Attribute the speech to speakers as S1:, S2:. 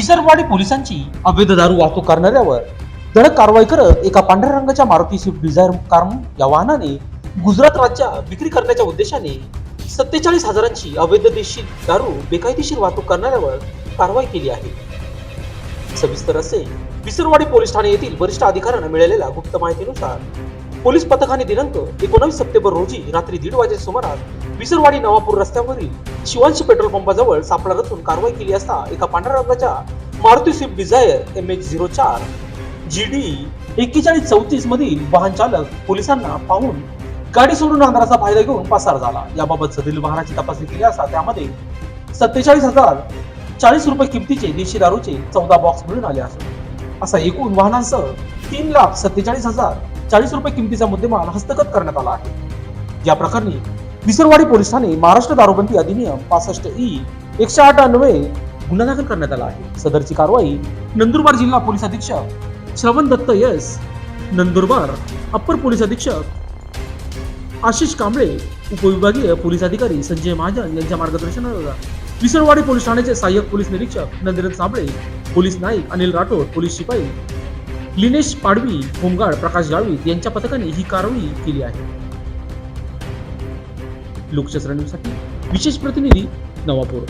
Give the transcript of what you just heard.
S1: विसरवाडी पोलिसांची अवैध दारू वाहतूक करणाऱ्यावर धडक कारवाई करत एका पांढऱ्या रंगाच्या मारुती स्विफ्ट डिझायर कार या वाहनाने गुजरात राज्यात विक्री करण्याच्या उद्देशाने सत्तेचाळीस हजारांची अवैध देशी दारू बेकायदेशीर वाहतूक करणाऱ्यावर कारवाई केली आहे. सविस्तर असे विसरवाडी पोलीस ठाणे येथील वरिष्ठ अधिकाऱ्यांना मिळालेल्या गुप्त माहितीनुसार पोलीस पथकाने दिनांक एकोणावीस सप्टेंबर रोजी रात्री दीड वाजेच्या सुमारास विसरवाडी नवापूर रस्त्यावरील शिवांशी पेट्रोल पंपाजवळ सापळा रचून कारवाई केली असता एका पांढऱ्या रंगाच्या Maruti Swift Dzire M H zero चार जी डी एक्केचाळीस चौतीस मधील वाहन चालक पोलिसांना पाहून गाडी सोडून अंधाराचा फायदा घेऊन पसार झाला. याबाबत सदील वाहनाची तपासणी केली असता त्यामध्ये सत्तेचाळीस हजार चाळीस रुपये किमतीचे देशी दारूचे चौदा बॉक्स मिळून आले असून असा एकूण वाहनांसह तीन लाख सत्तेचाळीस हजार चाळीस रुपये किमतीचा मुद्देमाल हस्तगत करण्यात आला आहे. या प्रकरणी विसरवाडी पोलिसांनी महाराष्ट्र दारूबंदी अधिनियम पासष्ट ई एकशे आठ अन्वये गुन्हा दाखल करण्यात आला आहे. सदरची कारवाई नंदुरबार जिल्हा पोलीस अधीक्षक Shravan Datta S Nandurbar upper police अधीक्षक आशिष कांबळे उपविभागीय पोलीस अधिकारी संजय महाजन यांच्या मार्गदर्शनाला विसरवाडी पोलीस ठाण्याचे सहाय्यक पोलीस निरीक्षक नंदिरन साबळे पोलीस नाईक अनिल राठोड पोलीस शिपाई लिनेश पाडवी होमगार्ड प्रकाश गाळवीत यांच्या पथकाने ही कारवाई केली आहे. लोकशास्त्र विशेष प्रतिनिधी नवापूर